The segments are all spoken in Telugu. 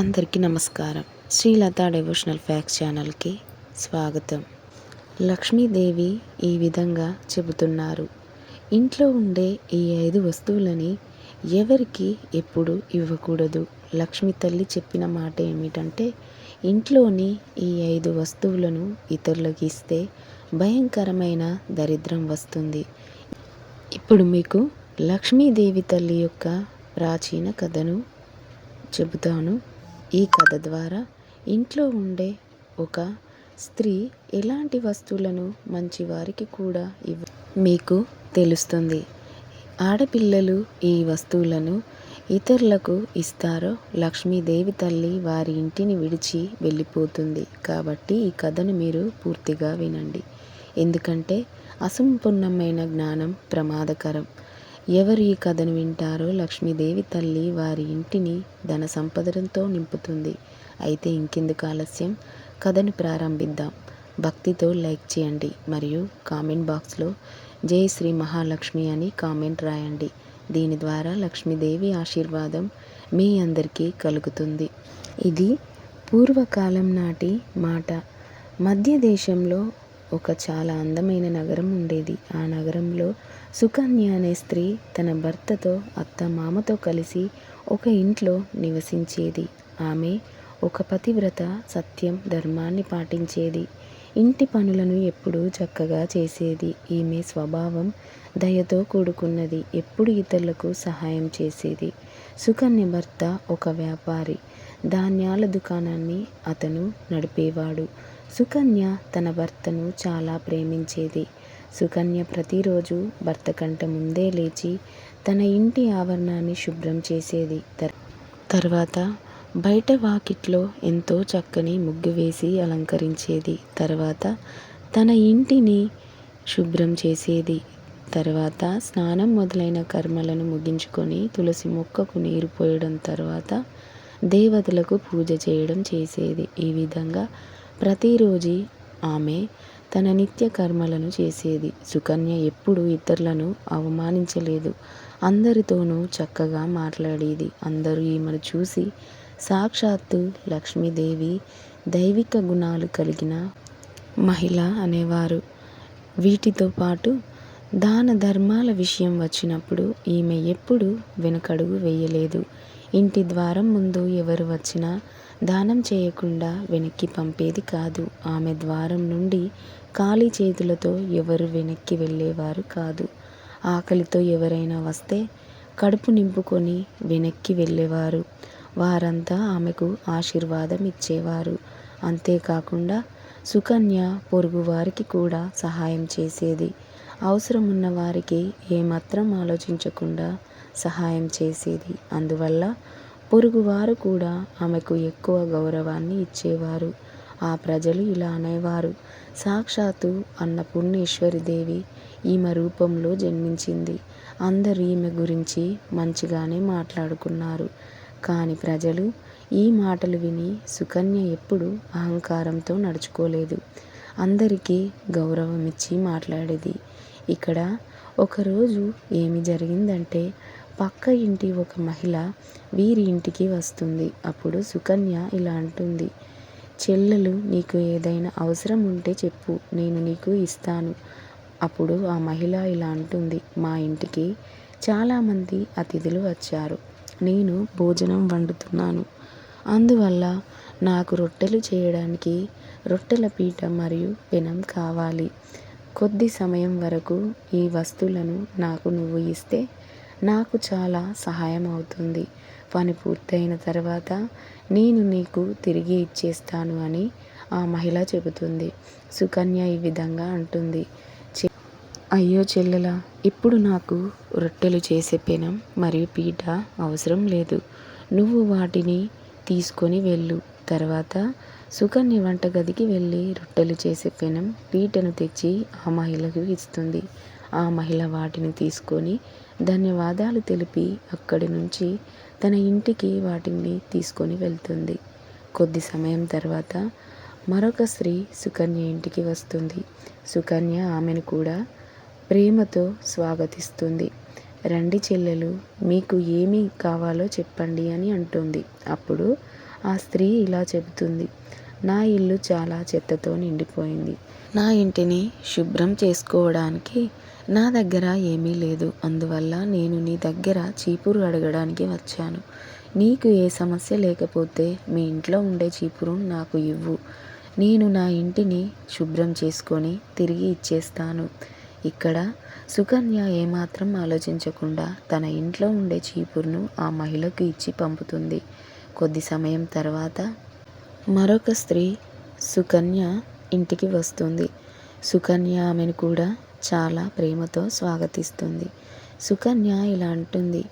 అందరికీ నమస్కారం. శ్రీలత డెవోషనల్ ఫ్యాక్స్ ఛానల్కి స్వాగతం. లక్ష్మీదేవి ఈ విధంగా చెబుతున్నారు. ఇంట్లో ఉండే ఈ ఐదు వస్తువులని ఎవరికి ఎప్పుడు ఇవ్వకూడదు. లక్ష్మి తల్లి చెప్పిన మాట ఏమిటంటే ఇంట్లోని ఈ ఐదు వస్తువులను ఇతరులకు ఇస్తే భయంకరమైన దరిద్రం వస్తుంది. ఇప్పుడు మీకు లక్ష్మీదేవి తల్లి యొక్క ప్రాచీన కథను చెబుతాను. ఈ కథ ద్వారా ఇంట్లో ఉండే ఒక స్త్రీ ఎలాంటి వస్తువులను మంచివారికి కూడా ఇవ్వ మీకు తెలుస్తుంది. ఆడపిల్లలు ఈ వస్తువులను ఇతరులకు ఇస్తారో లక్ష్మీదేవి తల్లి వారి ఇంటిని విడిచి వెళ్ళిపోతుంది. కాబట్టి ఈ కథను మీరు పూర్తిగా వినండి. ఎందుకంటే అసంపూర్ణమైన జ్ఞానం ప్రమాదకరం. ఎవరు ఈ కథను వింటారో లక్ష్మీదేవి తల్లి వారి ఇంటిని ధన సంపదలతో నింపుతుంది. అయితే ఇంకెందుకు ఆలస్యం? కథను ప్రారంభిద్దాం. భక్తితో లైక్ చేయండి మరియు కామెంట్ బాక్స్లో జై శ్రీ మహాలక్ష్మి అని కామెంట్ రాయండి. దీని ద్వారా లక్ష్మీదేవి ఆశీర్వాదం మీ అందరికీ కలుగుతుంది. ఇది పూర్వకాలం నాటి మాట. మధ్య దేశంలో ఒక చాలా అందమైన నగరం ఉండేది. ఆ నగరంలో సుకన్య అనే స్త్రీ తన భర్తతో అత్త మామతో కలిసి ఒక ఇంట్లో నివసించేది. ఆమె ఒక పతివ్రత సత్యం ధర్మాన్ని పాటించేది. ఇంటి పనులను ఎప్పుడూ చక్కగా చేసేది. ఈమె స్వభావం దయతో కూడుకున్నది. ఎప్పుడు ఇతరులకు సహాయం చేసేది. సుకన్య భర్త ఒక వ్యాపారి. ధాన్యాల దుకాణాన్ని అతను నడిపేవాడు. సుకన్య తన భర్తను చాలా ప్రేమించేది. సుకన్య ప్రతిరోజు భర్త కంట ముందే లేచి తన ఇంటి ఆవరణాన్ని శుభ్రం చేసేది. తర్వాత బయట వాకిట్లో ఎంతో చక్కని ముగ్గు వేసి అలంకరించేది. తర్వాత తన ఇంటిని శుభ్రం చేసేది. తర్వాత స్నానం మొదలైన కర్మలను ముగించుకొని తులసి మొక్కకు నీరు పోయడం తర్వాత దేవతలకు పూజ చేయడం చేసేది. ఈ విధంగా ప్రతిరోజు ఆమె తన నిత్య కర్మలను చేసేది. సుకన్య ఎప్పుడు ఇతరులను అవమానించలేదు. అందరితోనూ చక్కగా మాట్లాడేది. అందరూ ఈమెను చూసి సాక్షాత్తు లక్ష్మీదేవి దైవిక గుణాలు కలిగిన మహిళ అనేవారు. వీటితో పాటు దాన ధర్మాల విషయం వచ్చినప్పుడు ఈమె ఎప్పుడు వెనకడుగు వేయలేదు. ఇంటి ద్వారం ముందు ఎవరు వచ్చినా దానం చేయకుండా వెనక్కి పంపేది కాదు. ఆమె ద్వారం నుండి ఖాళీ చేతులతో ఎవరు వెనక్కి వెళ్ళేవారు కాదు. ఆకలితో ఎవరైనా వస్తే కడుపు నింపుకొని వెనక్కి వెళ్ళేవారు. వారంతా ఆమెకు ఆశీర్వాదం ఇచ్చేవారు. అంతేకాకుండా సుకన్య పొరుగు వారికి కూడా సహాయం చేసేది. అవసరం ఉన్న వారికి ఏమాత్రం ఆలోచించకుండా సహాయం చేసేది. అందువల్ల పొరుగువారు కూడా ఆమెకు ఎక్కువ గౌరవాన్ని ఇచ్చేవారు. ఆ ప్రజలు ఇలా అనేవారు. సాక్షాత్తు దేవి ఈమె రూపంలో జన్మించింది. అందరూ ఈమె గురించి మంచిగానే మాట్లాడుకున్నారు. కానీ ప్రజలు ఈ మాటలు విని సుకన్య ఎప్పుడు అహంకారంతో నడుచుకోలేదు. అందరికీ గౌరవం ఇచ్చి మాట్లాడేది. ఇక్కడ ఒకరోజు ఏమి జరిగిందంటే పక్క ఇంటి ఒక మహిళ వీరి ఇంటికి వస్తుంది. అప్పుడు సుకన్య ఇలా అంటుంది. చెల్లెలు నీకు ఏదైనా అవసరం ఉంటే చెప్పు. నేను నీకు ఇస్తాను. అప్పుడు ఆ మహిళ ఇలా అంటుంది. మా ఇంటికి చాలామంది అతిథులు వచ్చారు. నేను భోజనం వండుతున్నాను. అందువల్ల నాకు రొట్టెలు చేయడానికి రొట్టెల పీట మరియు పెనం కావాలి. కొద్ది సమయం వరకు ఈ వస్తువులను నాకు నువ్వు ఇస్తే నాకు చాలా సహాయం అవుతుంది. పని పూర్తయిన తర్వాత నేను నీకు తిరిగి ఇచ్చేస్తాను అని ఆ మహిళ చెబుతుంది. సుకన్య ఈ విధంగా అంటుంది. అయ్యో చెల్లెల ఇప్పుడు నాకు రొట్టెలు చేసే పెనం మరియు పీట అవసరం లేదు. నువ్వు వాటిని తీసుకొని వెళ్ళు. తర్వాత సుకన్య వంటగదికి వెళ్ళి రొట్టెలు చేసే పెనం పీటను తెచ్చి ఆ మహిళకు ఇస్తుంది. ఆ మహిళ వాటిని తీసుకొని ధన్యవాదాలు తెలిపి అక్కడి నుంచి తన ఇంటికి వాటిని తీసుకొని వెళ్తుంది. కొద్ది సమయం తర్వాత మరొక స్త్రీ సుకన్య ఇంటికి వస్తుంది. సుకన్య ఆమెను కూడా ప్రేమతో స్వాగతిస్తుంది. రండి చెల్లెలు మీకు ఏమి కావాలో చెప్పండి అని అంటుంది. అప్పుడు ఆ స్త్రీ ఇలా చెబుతుంది. నా ఇల్లు చాలా చెత్తతో నిండిపోయింది. నా ఇంటిని శుభ్రం చేసుకోవడానికి నా దగ్గర ఏమీ లేదు. అందువల్ల నేను నీ దగ్గర చీపురు అడగడానికి వచ్చాను. నీకు ఏ సమస్య లేకపోతే మీ ఇంట్లో ఉండే చీపురు నాకు ఇవ్వు. నేను నా ఇంటిని శుభ్రం చేసుకొని తిరిగి ఇచ్చేస్తాను. ఇక్కడ సుకన్య ఏమాత్రం ఆలోచించకుండా తన ఇంట్లో ఉండే చీపురును ఆ మహిళకు ఇచ్చి పంపుతుంది. కొద్ది సమయం తర్వాత మరొక స్త్రీ సుకన్య ఇంటికి వస్తుంది. సుకన్య ఆమెను కూడా చాలా ప్రేమతో స్వాగతిస్తుంది. సుకన్య ఇలా అంటుంది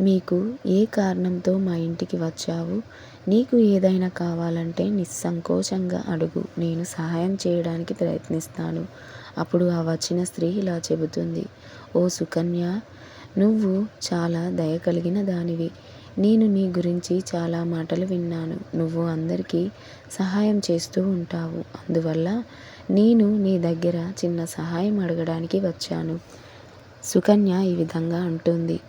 మీకు ఏ కారణంతో మా ఇంటికి వచ్చావు? నీకు ఏదైనా కావాలంటే నిస్సంకోచంగా అడుగు. నేను సహాయం చేయడానికి ప్రయత్నిస్తాను. అప్పుడు ఆ వచ్చిన స్త్రీ ఇలా చెబుతుంది ఓ సుకన్య నువ్వు చాలా దయ కలిగిన దానివి. నేను నీ గురించి చాలా మాటలు విన్నాను. నువ్వు అందరికీ సహాయం చేస్తూ ఉంటావు. అందువల్ల నేను నీ దగ్గర చిన్న సహాయం అడగడానికి వచ్చాను. సుకన్య ఈ విధంగా అంటుంది.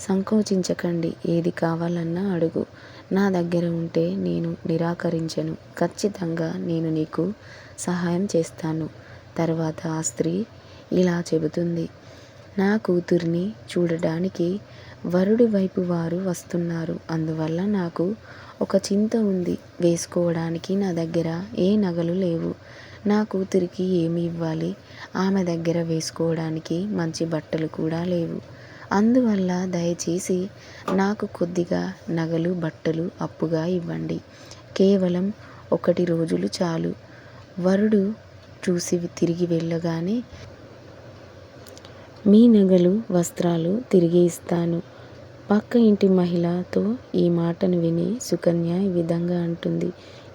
సంకోచించకండి. ఏది కావాలన్నా అడుగు. నా దగ్గర ఉంటే నేను నిరాకరించను. ఖచ్చితంగా నేను నీకు సహాయం చేస్తాను. తర్వాత ఆ స్త్రీ ఇలా చెబుతుంది. నా కూతుర్ని చూడడానికి వరుడి వైపు వారు వస్తున్నారు. అందువల్ల నాకు ఒక చింత ఉంది. వేసుకోవడానికి నా దగ్గర ఏ నగలు లేవు. నా కూతురికి ఏమి ఇవ్వాలి? ఆమె దగ్గర వేసుకోవడానికి మంచి బట్టలు కూడా లేవు. అందువల్ల దయచేసి నాకు కొద్దిగా నగలు బట్టలు అప్పుగా ఇవ్వండి. కేవలం ఒకటి రోజులు చాలు. వరుడు చూసి తిరిగి వెళ్ళగానే మీ నగలు వస్త్రాలు తిరిగి ఇస్తాను. పక్క ఇంటి మహిళతో ఈ మాటను విని సుకన్య ఈ విధంగా అంటుంది.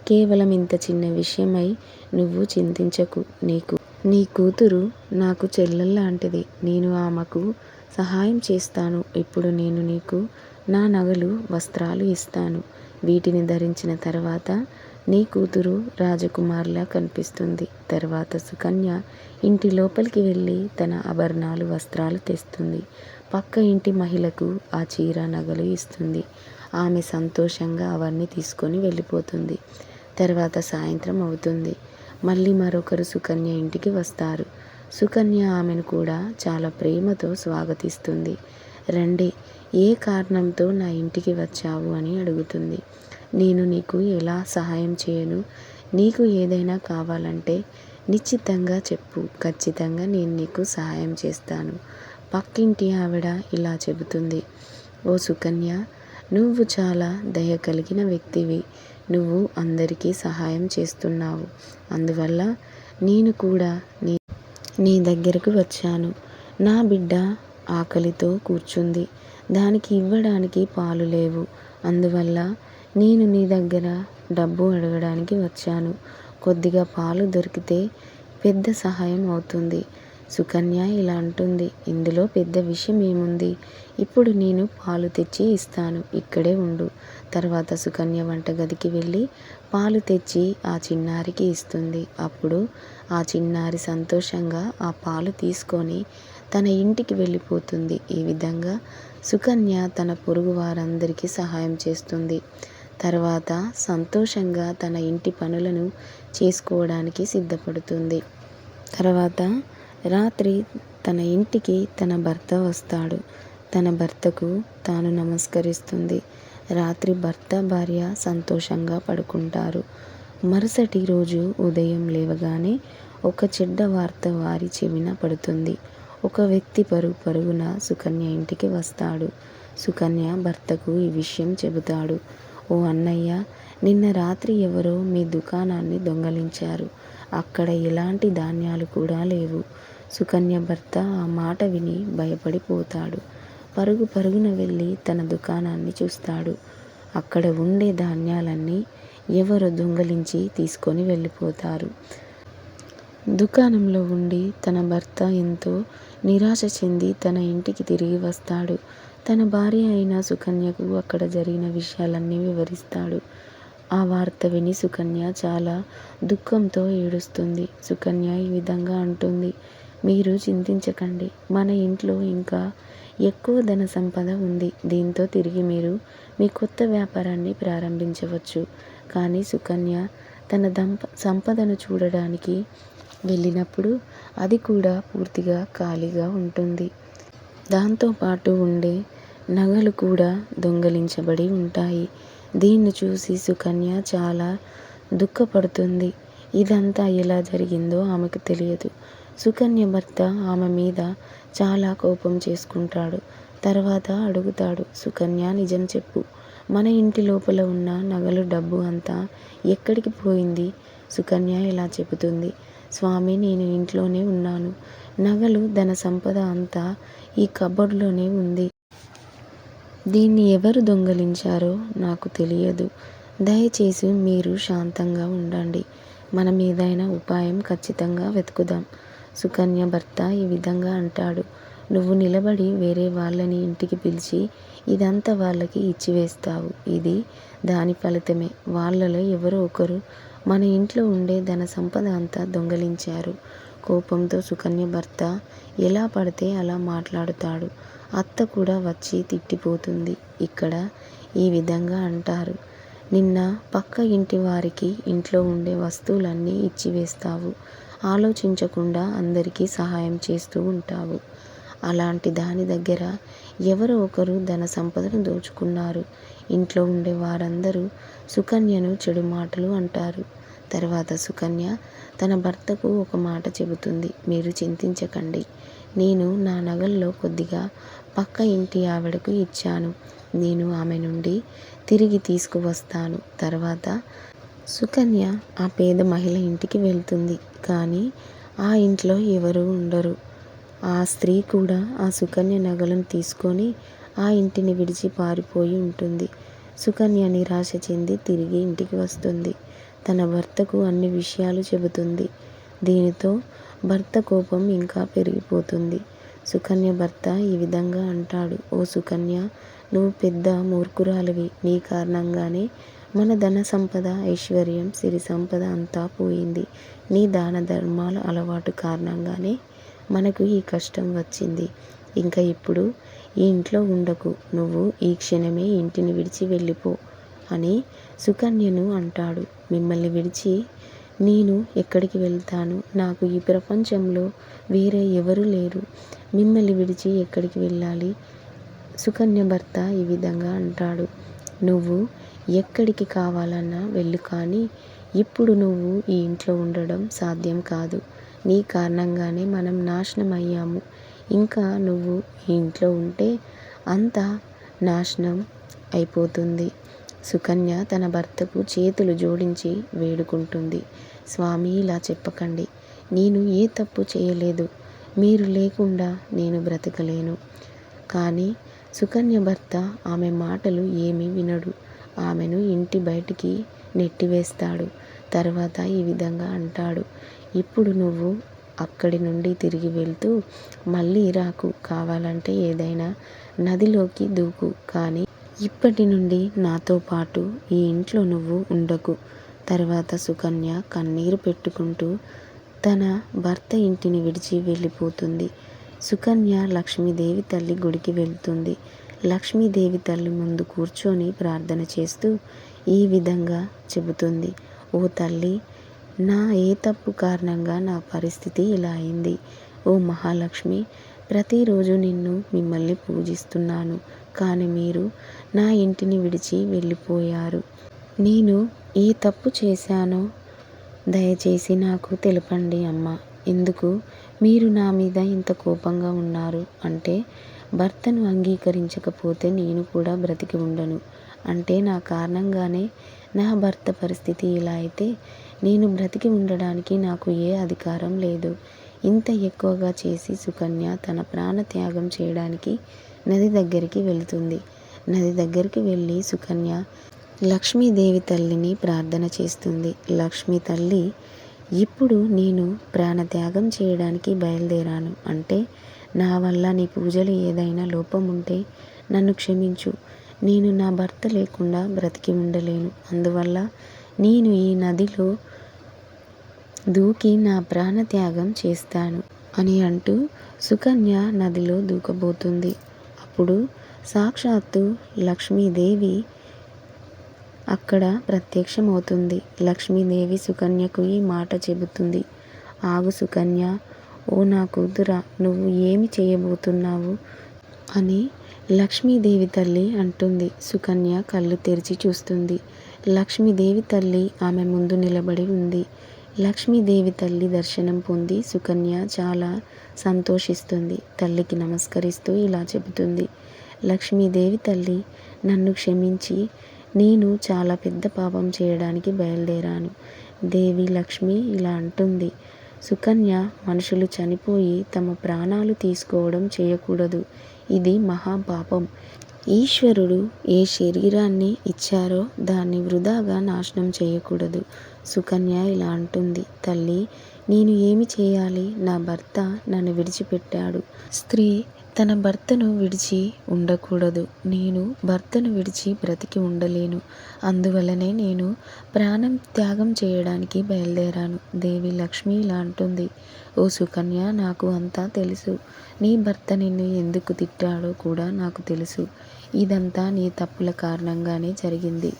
కేవలం ఇంత చిన్న విషయమై నువ్వు చింతించకు నీకు. నీ కూతురు నాకు చెల్లెల్లాంటిది నేను ఆమెకు సహాయం చేస్తాను. ఇప్పుడు నేను నీకు నా నగలు వస్త్రాలు ఇస్తాను. వీటిని ధరించిన తర్వాత నీ కూతురు రాజకుమార్లా కనిపిస్తుంది. తర్వాత సుకన్య ఇంటి లోపలికి వెళ్ళి తన ఆభరణాలు వస్త్రాలు తెస్తుంది. పక్క ఇంటి మహిళకు ఆ చీర నగలు ఇస్తుంది. ఆమె సంతోషంగా అవన్నీ తీసుకొని వెళ్ళిపోతుంది. తర్వాత సాయంత్రం అవుతుంది. మళ్ళీ మరొకరు సుకన్య ఇంటికి వస్తారు. సుకన్య ఆమెను కూడా చాలా ప్రేమతో స్వాగతిస్తుంది. రండి ఏ కారణంతో నా ఇంటికి వచ్చావు అని అడుగుతుంది. నేను నీకు ఎలా సహాయం చేయను? నీకు ఏదైనా కావాలంటే నిశ్చితంగా చెప్పు. ఖచ్చితంగా నేను నీకు సహాయం చేస్తాను. పక్కింటి ఆవిడ ఇలా చెబుతుంది. ఓ సుకన్య నువ్వు చాలా దయ కలిగిన వ్యక్తివి. నువ్వు అందరికీ సహాయం చేస్తున్నావు. అందువల్ల నేను కూడా నీ నీ దగ్గరకు వచ్చాను. నా బిడ్డ ఆకలితో కూర్చుంది. దానికి ఇవ్వడానికి పాలు లేవు. అందువల్ల నేను నీ దగ్గర డబ్బు అడగడానికి వచ్చాను. కొద్దిగా పాలు దొరికితే పెద్ద సహాయం అవుతుంది. సుకన్య ఇలా అంటుంది ఇందులో పెద్ద విషయం ఏముంది? ఇప్పుడు నేను పాలు తెచ్చి ఇస్తాను ఇక్కడే ఉండు. తర్వాత సుకన్య వంటగదికి వెళ్ళి పాలు తెచ్చి ఆ చిన్నారికి ఇస్తుంది. అప్పుడు ఆ చిన్నారి సంతోషంగా ఆ పాలు తీసుకొని తన ఇంటికి వెళ్ళిపోతుంది. ఈ విధంగా సుకన్య తన పొరుగు వారందరికీ సహాయం చేస్తుంది. తర్వాత సంతోషంగా తన ఇంటి పనులను చేసుకోవడానికి సిద్ధపడుతుంది. తర్వాత రాత్రి తన ఇంటికి తన భర్త వస్తాడు. తన భర్తకు తాను నమస్కరిస్తుంది. రాత్రి భర్త భార్య సంతోషంగా పడుకుంటారు. మరుసటి రోజు ఉదయం లేవగానే ఒక చెడ్డ వార్త వారి చెవిన పడుతుంది. ఒక వ్యక్తి పరుగు పరుగున సుకన్య ఇంటికి వస్తాడు. సుకన్య భర్తకు ఈ విషయం చెబుతాడు. ఓ అన్నయ్య నిన్న రాత్రి ఎవరో మీ దుకాణాన్ని దొంగలించారు. అక్కడ ఎలాంటి ధాన్యాలు కూడా లేవు. సుకన్య భర్త ఆ మాట విని భయపడిపోతాడు. పరుగు పరుగున వెళ్ళి తన దుకాణాన్ని చూస్తాడు. అక్కడ ఉండే ధాన్యాలన్నీ ఎవరో దొంగలించి తీసుకొని వెళ్ళిపోతారు. దుకాణంలో ఉండి తన భర్త ఎంతో నిరాశ చెంది తన ఇంటికి తిరిగి వస్తాడు. తన భార్య అయిన సుకన్యకు అక్కడ జరిగిన విషయాలన్నీ వివరిస్తాడు. ఆ వార్త విని సుకన్య చాలా దుఃఖంతో ఏడుస్తుంది. సుకన్య ఈ విధంగా అంటుంది మీరు చింతించకండి. మన ఇంట్లో ఇంకా ఎక్కువ ధన సంపద ఉంది. దీంతో తిరిగి మీరు మీ కొత్త వ్యాపారాన్ని ప్రారంభించవచ్చు కానీ సుకన్య తన దంప సంపదను చూడడానికి వెళ్ళినప్పుడు అది కూడా పూర్తిగా ఖాళీగా ఉంటుంది. దాంతోపాటు ఉండే నగలు కూడా దొంగలించబడి ఉంటాయి. దీన్ని చూసి సుకన్య చాలా దుఃఖపడుతుంది. ఇదంతా ఎలా జరిగిందో ఆమెకు తెలియదు. సుకన్య భర్త ఆమె మీద చాలా కోపం చేసుకుంటాడు. తర్వాత అడుగుతాడు సుకన్య నిజం చెప్పు. మన ఇంటి లోపల ఉన్న నగలు డబ్బు అంతా ఎక్కడికి పోయింది సుకన్య ఇలా చెబుతుంది. స్వామి నేను ఇంట్లోనే ఉన్నాను. నగలు ధన సంపద అంతా ఈ కబోర్డ్లోనే ఉంది. దీన్ని ఎవరు దొంగలించారో నాకు తెలియదు. దయచేసి మీరు శాంతంగా ఉండండి. మనం ఏదైనా ఉపాయం ఖచ్చితంగా వెతుకుదాం. సుకన్య భర్త ఈ విధంగా అంటాడు. నువ్వు నిలబడి వేరే వాళ్ళని ఇంటికి పిలిచి ఇదంతా వాళ్ళకి ఇచ్చివేస్తావు ఇది దాని ఫలితమే. వాళ్ళలో ఎవరో ఒకరు మన ఇంట్లో ఉండే ధన సంపద అంతా దొంగలించారు. కోపంతో సుకన్య భర్త ఎలా పడితే అలా మాట్లాడుతాడు. అత్త కూడా వచ్చి తిట్టిపోతుంది. ఇక్కడ ఈ విధంగా అంటారు. నిన్న పక్క ఇంటి వారికి ఇంట్లో ఉండే వస్తువులన్నీ ఇచ్చివేస్తావు. ఆలోచించకుండా అందరికీ సహాయం చేస్తూ ఉంటావు. అలాంటి దాని దగ్గర ఎవరో ఒకరు ధన సంపదను దోచుకున్నారు. ఇంట్లో ఉండే వారందరూ సుకన్యను చెడు మాటలు అంటారు. తర్వాత సుకన్య తన భర్తకు ఒక మాట చెబుతుంది. మీరు చింతించకండి. నేను నా నగల్లో కొద్దిగా పక్క ఇంటి ఆవిడకు ఇచ్చాను. నేను ఆమె నుండి తిరిగి తీసుకువస్తాను. తర్వాత సుకన్య ఆ పేద మహిళ ఇంటికి వెళ్తుంది. కానీ ఆ ఇంట్లో ఎవరు ఉండరు. ఆ స్త్రీ కూడా ఆ సుకన్య నగలను తీసుకొని ఆ ఇంటిని విడిచి పారిపోయి ఉంటుంది. సుకన్య నిరాశ చెంది తిరిగి ఇంటికి వస్తుంది. తన భర్తకు అన్ని విషయాలు చెబుతుంది. దీనితో భర్త కోపం ఇంకా పెరిగిపోతుంది. సుకన్య భర్త ఈ విధంగా అంటాడు ఓ సుకన్య నువ్వు పెద్ద మూర్ఖురాలివి. నీ కారణంగానే మన ధన సంపద ఐశ్వర్యం సిరి సంపద అంతా పోయింది. నీ దాన ధర్మాల అలవాటు కారణంగానే మనకు ఈ కష్టం వచ్చింది. ఇంకా ఇప్పుడు ఈ ఇంట్లో ఉండకు. నువ్వు ఈ క్షణమే ఇంటిని విడిచి వెళ్ళిపో అని సుకన్యను అంటాడు. మిమ్మల్ని విడిచి నేను ఎక్కడికి వెళ్తాను? నాకు ఈ ప్రపంచంలో వేరే ఎవరు లేరు. మిమ్మల్ని విడిచి ఎక్కడికి వెళ్ళాలి? సుకన్య భర్త ఈ విధంగా అంటాడు. నువ్వు ఎక్కడికి కావాలన్నా వెళ్ళు కానీ ఇప్పుడు నువ్వు ఈ ఇంట్లో ఉండడం సాధ్యం కాదు. నీ కారణంగానే మనం నాశనం అయ్యాము. ఇంకా నువ్వు ఈ ఇంట్లో ఉంటే అంతా నాశనం అయిపోతుంది. సుకన్య తన భర్తకు చేతులు జోడించి వేడుకుంటుంది. స్వామి ఇలా చెప్పకండి. నేను ఏ తప్పు చేయలేదు. మీరు లేకుండా నేను బ్రతకలేను. కానీ సుకన్య భర్త ఆమె మాటలు ఏమీ వినడు. ఆమెను ఇంటి బయటికి నెట్టివేస్తాడు. తర్వాత ఈ విధంగా అంటాడు. ఇప్పుడు నువ్వు అక్కడి నుండి తిరిగి వెళ్తూ మళ్ళీ రాకు. కావాలంటే ఏదైనా నదిలోకి దూకు. కానీ ఇప్పటి నుండి నాతో పాటు ఈ ఇంట్లో నువ్వు ఉండకు. తర్వాత సుకన్య కన్నీరు పెట్టుకుంటూ తన భర్త ఇంటిని విడిచి వెళ్ళిపోతుంది. సుకన్య లక్ష్మీదేవి తల్లి గుడికి వెళ్తుంది. లక్ష్మీదేవి తల్లి ముందు కూర్చొని ప్రార్థన చేస్తూ ఈ విధంగా చెబుతుంది. ఓ తల్లి నా ఏ తప్పు కారణంగా నా పరిస్థితి ఇలా అయింది? ఓ మహాలక్ష్మి ప్రతిరోజు నిన్ను మిమ్మల్ని పూజిస్తున్నాను. కానీ మీరు నా ఇంటిని విడిచి వెళ్ళిపోయారు. నేను ఏ తప్పు చేశానో దయచేసి నాకు తెలపండి అమ్మ. ఎందుకు? మీరు నా మీద ఇంత కోపంగా ఉన్నారు అంటే భర్తను అంగీకరించకపోతే నేను కూడా బ్రతికి ఉండను. అంటే నా కారణంగానే నా భర్త పరిస్థితి ఇలా అయితే నేను బ్రతికి ఉండడానికి నాకు ఏ అధికారం లేదు. ఇంత ఎక్కువగా చేసి సుకన్య తన ప్రాణ త్యాగం చేయడానికి నది దగ్గరికి వెళుతుంది. నది దగ్గరికి వెళ్ళి సుకన్య లక్ష్మీదేవి తల్లిని ప్రార్థన చేస్తుంది. లక్ష్మీ తల్లి ఇప్పుడు నేను ప్రాణత్యాగం చేయడానికి బయలుదేరాను. అంటే నా వల్ల నీ పూజలు ఏదైనా లోపం ఉంటే నన్ను క్షమించు. నేను నా భర్త లేకుండా బ్రతికి ఉండలేను. అందువల్ల నేను ఈ నదిలో దూకి నా ప్రాణత్యాగం చేస్తాను అని అంటూ సుకన్య నదిలో దూకబోతుంది. అప్పుడు సాక్షాత్తు లక్ష్మీదేవి అక్కడ ప్రత్యక్షమవుతుంది. లక్ష్మీదేవి సుకన్యకు ఈ మాట చెబుతుంది. ఆగు సుకన్య ఓ నా కూతురా నువ్వు ఏమి చేయబోతున్నావు? అని లక్ష్మీదేవి తల్లి అంటుంది. సుకన్య కళ్ళు తెరిచి చూస్తుంది. లక్ష్మీదేవి తల్లి ఆమె ముందు నిలబడి ఉంది. లక్ష్మీదేవి తల్లి దర్శనం పొంది సుకన్య చాలా సంతోషిస్తుంది. తల్లికి నమస్కరిస్తూ ఇలా చెబుతుంది. లక్ష్మీదేవి తల్లి నన్ను క్షమించి. నేను చాలా పెద్ద పాపం చేయడానికి బయలుదేరాను. దేవి లక్ష్మి ఇలా అంటుంది. సుకన్య మనుషులు చనిపోయి తమ ప్రాణాలు తీసుకోవడం చేయకూడదు. ఇది మహాపాపం ఈశ్వరుడు ఏ శరీరాన్ని ఇచ్చారో దాన్ని వృధాగా నాశనం చేయకూడదు. సుకన్య ఇలా అంటుంది. తల్లి నేను ఏమి చేయాలి? నా భర్త నన్ను విడిచిపెట్టాడు. స్త్రీ తన భర్తను విడిచి ఉండకూడదు. నేను భర్తను విడిచి బ్రతికి ఉండలేను. అందువలనే నేను ప్రాణం త్యాగం చేయడానికి బయలుదేరాను. దేవి లక్ష్మి ఇలా అంటుంది. ఓ సుకన్య నాకు అంతా తెలుసు. నీ భర్త నిన్ను ఎందుకు తిట్టాడో కూడా నాకు తెలుసు. ఇదంతా నీ తప్పుల కారణంగానే జరిగింది.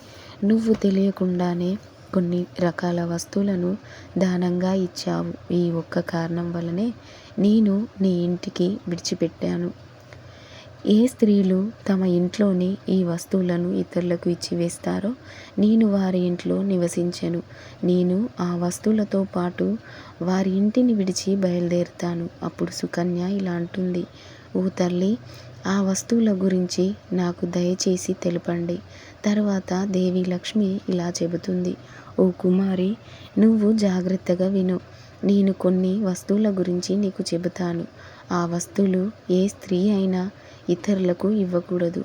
నువ్వు తెలియకుండానే కొన్ని రకాల వస్తువులను దానంగా ఇచ్చావు. ఈ ఒక్క కారణం వలనే నేను నీ ఇంటికి విడిచిపెట్టాను. ఏ స్త్రీలు తమ ఇంట్లోని ఈ వస్తువులను ఇతరులకు ఇచ్చి వేస్తారో నేను వారి ఇంట్లో నివసించను. నేను ఆ వస్తువులతో పాటు వారి ఇంటిని విడిచి బయలుదేరుతాను. అప్పుడు సుకన్య ఇలా అంటుంది ఓ తల్లి ఆ వస్తువుల గురించి నాకు దయచేసి తెలపండి. తర్వాత దేవి లక్ష్మి ఇలా చెబుతుంది ఓ కుమారి నువ్వు జాగ్రత్తగా విను. నేను కొన్ని వస్తువుల గురించి నీకు చెబుతాను. ఆ వస్తువులు ఏ స్త్రీ అయినా ఇతరులకు ఇవ్వకూడదు.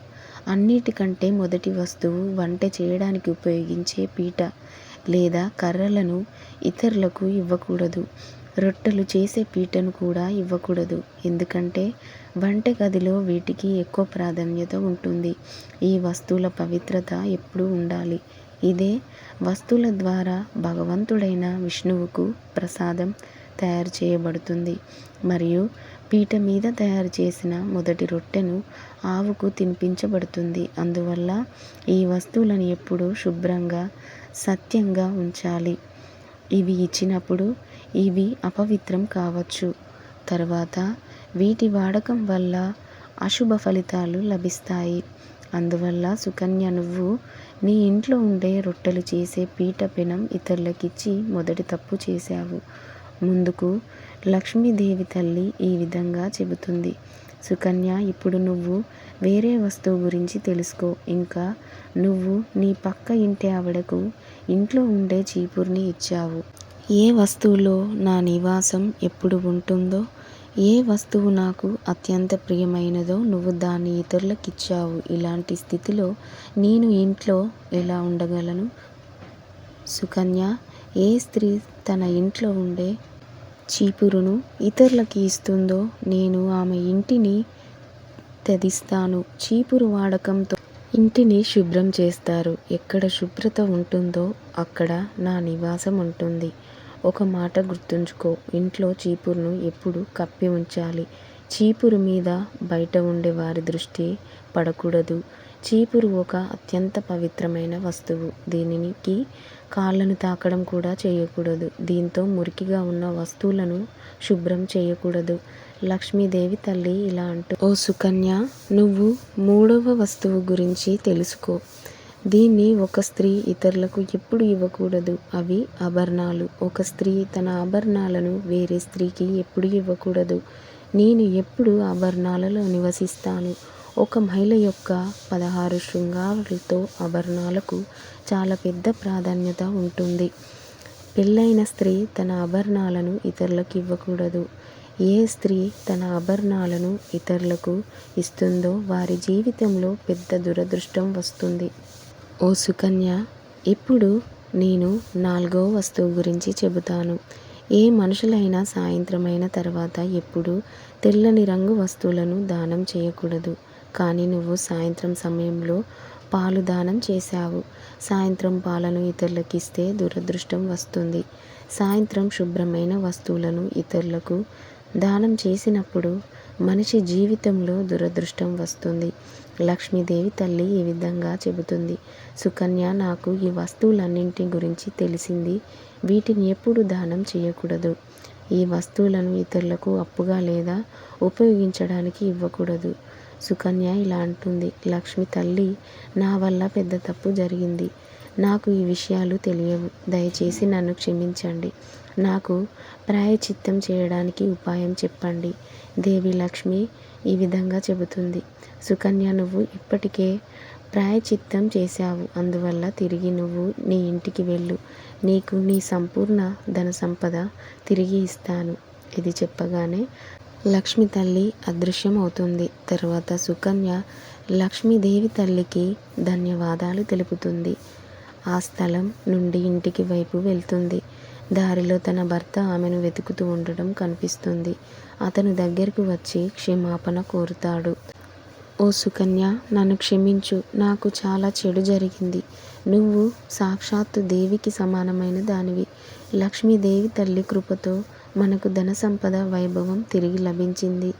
అన్నిటికంటే మొదటి వస్తువు వంట చేయడానికి ఉపయోగించే పీట లేదా కర్రలను ఇతరులకు ఇవ్వకూడదు. రొట్టెలు చేసే పీటను కూడా ఇవ్వకూడదు. ఎందుకంటే వంటగదిలో వీటికి ఎక్కువ ప్రాధాన్యత ఉంటుంది. ఈ వస్తువుల పవిత్రత ఎప్పుడూ ఉండాలి. ఇదే వస్తువుల ద్వారా భగవంతుడైన విష్ణువుకు ప్రసాదం తయారు చేయబడుతుంది. మరియు పీట మీద తయారు చేసిన మొదటి రొట్టెను ఆవుకు తినిపించబడుతుంది. అందువల్ల ఈ వస్తువులను ఎప్పుడూ శుభ్రంగా సత్యంగా ఉంచాలి. ఇవి ఇచ్చినప్పుడు ఇవి అపవిత్రం కావచ్చు. తర్వాత వీటి వాడకం వల్ల అశుభ ఫలితాలు లభిస్తాయి. అందువల్ల సుకన్య నువ్వు నీ ఇంట్లో ఉండే రొట్టెలు చేసే పీట పెనం ఇతరులకిచ్చి మొదటి తప్పు చేశావు. ముందుకు లక్ష్మీదేవి తల్లి ఈ విధంగా చెబుతుంది. సుకన్య ఇప్పుడు నువ్వు వేరే వస్తువు గురించి తెలుసుకో. ఇంకా నువ్వు నీ పక్క ఇంటి ఆవిడకు ఇంట్లో ఉండే చీపుర్ని ఇచ్చావు. ఏ వస్తువులో నా నివాసం ఎప్పుడు ఉంటుందో ఏ వస్తువు నాకు అత్యంత ప్రియమైనదో నువ్వు దాన్ని ఇతరులకు ఇచ్చావు ఇలాంటి స్థితిలో నేను ఇంట్లో ఎలా ఉండగలను? సుకన్య ఏ స్త్రీ తన ఇంట్లో ఉండే చీపురును ఇతరులకి ఇస్తుందో నేను ఆమె ఇంటిని తెదిస్తాను. చీపురు వాడకంతో ఇంటిని శుభ్రం చేస్తారు. ఎక్కడ శుభ్రత ఉంటుందో అక్కడ నా నివాసం ఉంటుంది ఒక మాట గుర్తుంచుకో. ఇంట్లో చీపురును ఎప్పుడు కప్పి ఉంచాలి. చీపురు మీద బయట ఉండే వారి దృష్టి పడకూడదు. చీపురు ఒక అత్యంత పవిత్రమైన వస్తువు. దీనికి కాళ్ళను తాకడం కూడా చేయకూడదు. దీంతో మురికిగా ఉన్న వస్తువులను శుభ్రం చేయకూడదు. లక్ష్మీదేవి తల్లి ఇలా అంటూ ఓ సుకన్య నువ్వు మూడవ వస్తువు గురించి తెలుసుకో. దీన్ని ఒక స్త్రీ ఇతరులకు ఎప్పుడు ఇవ్వకూడదు. అవి ఆభరణాలు. ఒక స్త్రీ తన ఆభరణాలను వేరే స్త్రీకి ఎప్పుడు ఇవ్వకూడదు. నేను ఎప్పుడు ఆభరణాలలో నివసిస్తాను. ఒక మహిళ యొక్క పదహారు శృంగారులతో ఆభరణాలకు చాలా పెద్ద ప్రాధాన్యత ఉంటుంది. పెళ్ళైన స్త్రీ తన ఆభరణాలను ఇతరులకు ఇవ్వకూడదు. ఏ స్త్రీ తన ఆభరణాలను ఇతరులకు ఇస్తుందో వారి జీవితంలో పెద్ద దురదృష్టం వస్తుంది. ఓ సుకన్య ఇప్పుడు నేను నాలుగో వస్తువు గురించి చెబుతాను. ఏ మనుషులైనా సాయంత్రమైన తర్వాత ఎప్పుడు తెల్లని రంగు వస్తువులను దానం చేయకూడదు. కానీ నువ్వు సాయంత్రం సమయంలో పాలు దానం చేశావు. సాయంత్రం పాలను ఇతరులకు ఇస్తే దురదృష్టం వస్తుంది. సాయంత్రం శుభ్రమైన వస్తువులను ఇతరులకు దానం చేసినప్పుడు మనిషి జీవితంలో దురదృష్టం వస్తుంది. లక్ష్మీదేవి తల్లి ఈ విధంగా చెబుతుంది. సుకన్య నాకు ఈ వస్తువులన్నింటి గురించి తెలిసింది. వీటిని ఎప్పుడు దానం చేయకూడదు. ఈ వస్తువులను ఇతరులకు అప్పుగా లేదా ఉపయోగించడానికి ఇవ్వకూడదు. సుకన్య ఇలా అంటుంది. లక్ష్మి తల్లి నా వల్ల పెద్ద తప్పు జరిగింది. నాకు ఈ విషయాలు తెలియవు. దయచేసి నన్ను క్షమించండి. నాకు ప్రాయచిత్తం చేయడానికి ఉపాయం చెప్పండి. దేవి లక్ష్మి ఈ విధంగా చెబుతుంది. సుకన్య నువ్వు ఇప్పటికే ప్రాయచిత్తం చేశావు. అందువల్ల తిరిగి నువ్వు నీ ఇంటికి వెళ్ళు. నీకు నీ సంపూర్ణ ధన సంపద తిరిగి ఇస్తాను. ఇది చెప్పగానే లక్ష్మి తల్లి అదృశ్యం అవుతుంది తర్వాత సుకన్య లక్ష్మీదేవి తల్లికి ధన్యవాదాలు తెలుపుతుంది. ఆ స్థలం నుండి ఇంటికి వైపు వెళ్తుంది. దారిలో తన భర్త ఆమెను వెతుకుతూ ఉండడం కనిపిస్తుంది. అతను దగ్గరకు వచ్చి క్షమాపణ కోరుతాడు. ఓ సుకన్య నన్ను క్షమించు. నాకు చాలా చెడు జరిగింది. నువ్వు సాక్షాత్తు దేవికి సమానమైన దానివి. లక్ష్మీదేవి తల్లి కృపతో మనకు ధన సంపద వైభవం తిరిగి లభించింది.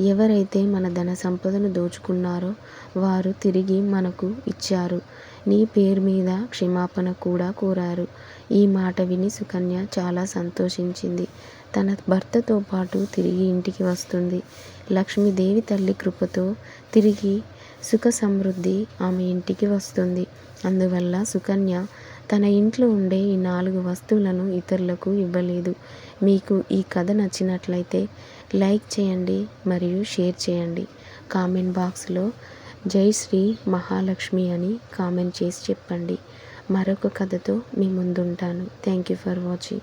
ఎవరైతే మన ధన సంపదను దోచుకున్నారో వారు తిరిగి మనకు ఇచ్చారు. నీ పేరు మీద క్షమాపణ కూడా కోరారు. ఈ మాట విని సుకన్య చాలా సంతోషించింది. తన భర్తతో పాటు తిరిగి ఇంటికి వస్తుంది. లక్ష్మీదేవి తల్లి కృపతో తిరిగి సుఖ సమృద్ధి ఆమె ఇంటికి వస్తుంది. అందువల్ల సుకన్య తన ఇంట్లో ఉండే ఈ నాలుగు వస్తువులను ఇతరులకు ఇవ్వలేదు. మీకు ఈ కథ నచ్చినట్లయితే లైక్ చేయండి మరియు షేర్ చేయండి. కామెంట్ బాక్స్లో జై శ్రీ మహాలక్ష్మి అని కామెంట్ చేసి చెప్పండి. మరొక కథతో మీ ముందుంటాను. Thank you for watching.